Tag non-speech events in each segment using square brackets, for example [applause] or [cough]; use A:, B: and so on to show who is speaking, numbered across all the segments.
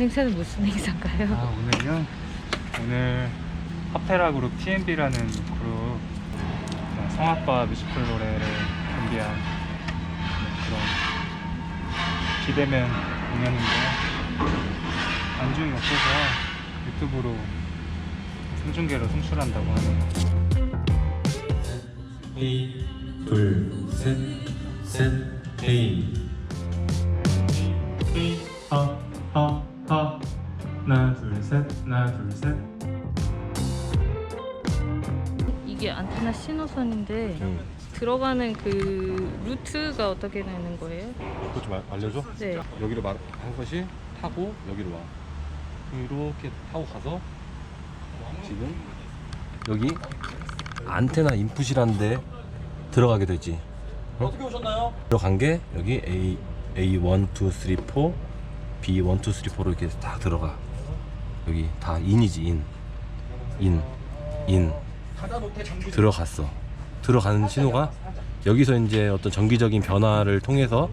A: 오늘 행사는 무슨 행사인가요?
B: 아, 오늘요? 오늘 파페라 그룹 TMB라는 그룹 어, 성악과 뮤지컬 노래를 준비한 그런 비대면 공연인데요. 안중이 없어서 유튜브로 생중계로 송출한다고 하네요.
C: A 둘셋셋 A
B: 하, 하나, 둘, 셋.
A: 이게 안테나 신호선인데 들어가는 그 루트가 어떻게 되는 거예요?
C: 그거 좀 알- 알려줘?
A: 네.
C: 여기로 말, 한 것이 타고 여기로 와 이렇게 타고 가서 지금 여기 안테나 인풋이라는 데 들어가게 되지 어떻게 오셨나요? 들어간 게 여기 A, A1, 2, 3, 4 B1, 2, 3, 4로 이렇게 딱 들어가 여기 다 인이지 인 인, 인 들어갔어 들어가는 신호가 여기서 이제 어떤 정기적인 변화를 통해서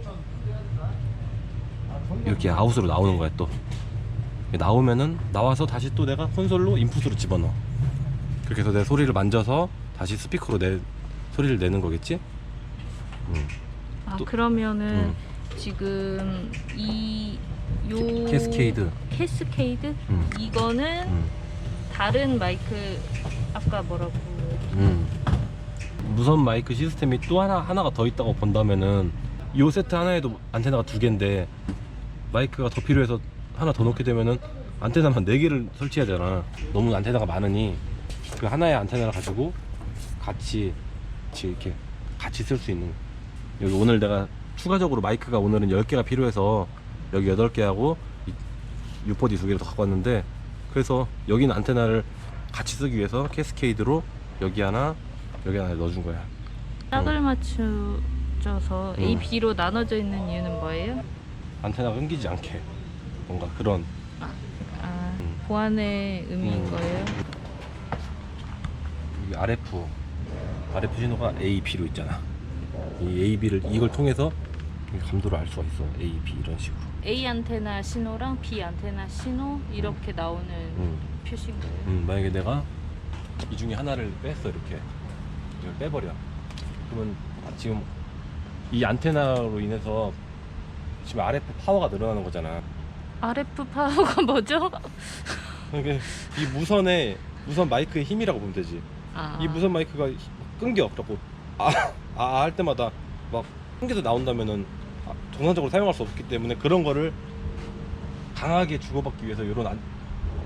C: 이렇게 아웃으로 나오는 거야 또 나오면은 나와서 다시 또 내가 콘솔로 인풋으로 집어넣어 그렇게 해서 내 소리를 만져서 다시 스피커로 내 소리를 내는 거겠지? 음.
A: 아
C: 또-
A: 그러면은
C: 음.
A: 지금 이 요
C: 캐스케이드
A: 캐스케이드
C: 음.
A: 이거는
C: 음.
A: 다른 마이크 아까 뭐라고
C: 음. 무선 마이크 시스템이 또 하나 하나가 더 있다고 본다면은 이 세트 하나에도 안테나가 두 개인데 마이크가 더 필요해서 하나 더 넣게 되면은 안테나만 네 개를 설치해야 되잖아. 너무 안테나가 많으니 그 하나의 안테나를 가지고 같이 같이 이렇게 같이 쓸 수 있는 여기 오늘 내가 추가적으로 마이크가 오늘은 10개가 필요해서 여기 8개하고 유포디 두 개를 더 갖고 왔는데 그래서 여기는 안테나를 같이 쓰기 위해서 캐스케이드로 여기 하나 여기 하나 넣어준 거야
A: 짝을 맞춰줘서
C: 음.
A: A, B로 나눠져 있는 이유는 뭐예요?
C: 안테나가 끊기지 않게 뭔가 그런
A: 아
C: 음.
A: 보안의 의미인
C: 음.
A: 거예요?
C: 여기 RF RF 신호가 A, B로 있잖아 이 A, B를 이걸 통해서 감도를 알 수가 있어 A, B 이런 식으로.
A: A 안테나 신호랑 B 안테나 신호 이렇게 나오는
C: 음.
A: 표시인 거예요?
C: 음, 만약에 내가 이 중에 하나를 뺐어 이렇게. 이걸 빼버려. 그러면 지금 이 안테나로 인해서 지금 RF 파워가 늘어나는 거잖아.
A: RF 파워가 [laughs] 뭐죠?
C: 이 무선의 무선 마이크의 힘이라고 보면 되지.
A: 아,
C: 이 무선 마이크가 히- 끊겨. 그래갖고 아아할 때마다 막 끊겨서 나온다면은 아, 정상적으로 사용할 수 없기 때문에 그런 거를 강하게 주고받기 위해서 이런 안,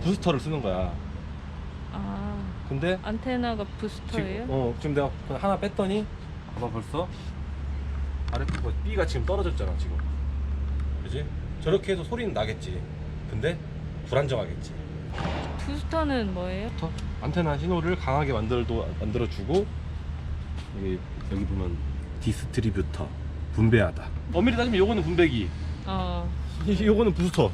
C: 부스터를 쓰는 거야
A: 아
C: 근데
A: 안테나가 부스터예요?
C: 어, 지금 내가 그냥 하나 뺐더니 봐봐 벌써 RF가 B가 지금 떨어졌잖아 지금 그지? 저렇게 해서 소리는 나겠지 근데 불안정하겠지
A: 부스터는 뭐예요?
C: 부터 안테나 신호를 강하게 만들도 만들어주고 여기 여기 보면 디스트리뷰터 분배하다 엄밀히 따지면 요거는 분배기
A: 어
C: 이- [laughs] 요거는 부스터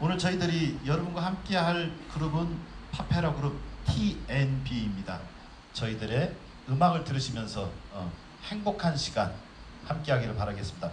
D: 오늘 저희들이 여러분과 함께 할 그룹은 파페라 그룹 TNB입니다. 저희들의 음악을 들으시면서 어, 행복한 시간 함께 하기를 바라겠습니다.